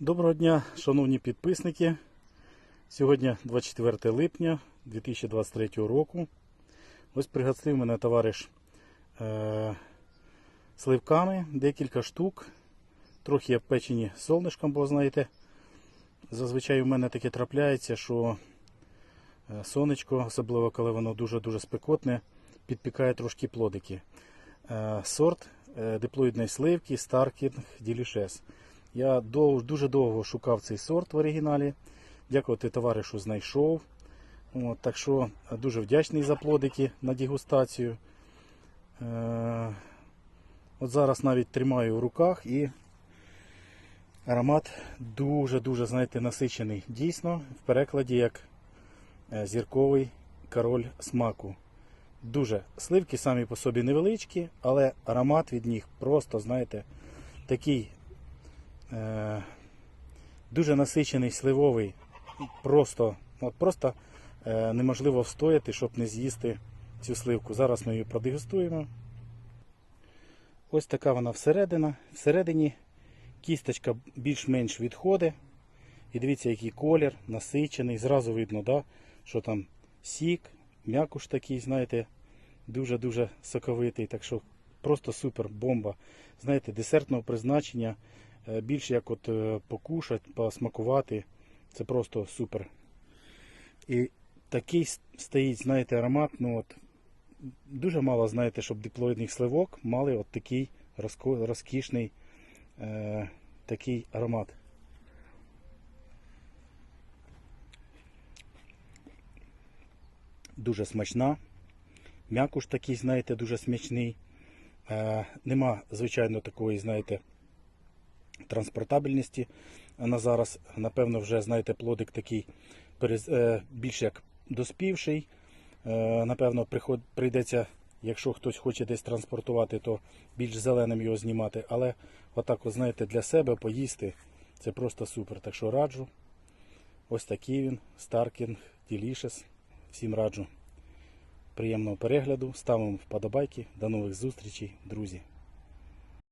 Доброго дня, шановні підписники. Сьогодні 24 липня 2023 року. Ось пригостив мене товариш е, сливками, декілька штук. Трохи обпечені солнишком, бо знаєте, зазвичай у мене таке трапляється, що е, сонечко, особливо коли воно дуже-дуже спекотне, підпікає трошки плодики. Е, сорт е, диплоїдної сливки Starking Delicious. Я дов, дуже довго шукав цей сорт в оригіналі. Дякувати товаришу знайшов. От, так що е, дуже вдячний за плодики на дегустацію. Е, от зараз навіть тримаю в руках і аромат дуже-дуже знаєте, насичений. Дійсно, в перекладі як е, зірковий король смаку. Дуже сливки самі по собі невеличкі, але аромат від них просто, знаєте, такий дуже насичений сливовий. Просто, от просто е, неможливо встояти, щоб не з'їсти цю сливку. Зараз ми її продегустуємо. Ось така вона всередина. Всередині кісточка більш-менш відходить. І дивіться, який колір, насичений. Зразу видно, да, що там сік, м'якуш такий, знаєте, дуже-дуже соковитий. Так що просто супер бомба. Знаєте, десертного призначення. Е, Більш як от е, покушати, посмакувати. Це просто супер. І такий стоїть, знаєте, аромат. Ну от дуже мало, знаєте, щоб диплоїдних сливок мали от такий розкішний е, такий аромат. Дуже смачна. М'якуш такий, знаєте, дуже смачний. Е, нема, звичайно, такої, знаєте, транспортабельності на зараз. Напевно, вже, знаєте, плодик такий е, більш як доспівший. Е, Напевно, прийдеться, якщо хтось хоче десь транспортувати, то більш зеленим його знімати. Але отак, от, знаєте, для себе поїсти це просто супер. Так що раджу. Ось такий він, Starking Delicious. Всім раджу. Приємного перегляду. Ставимо вподобайки. До нових зустрічей, друзі.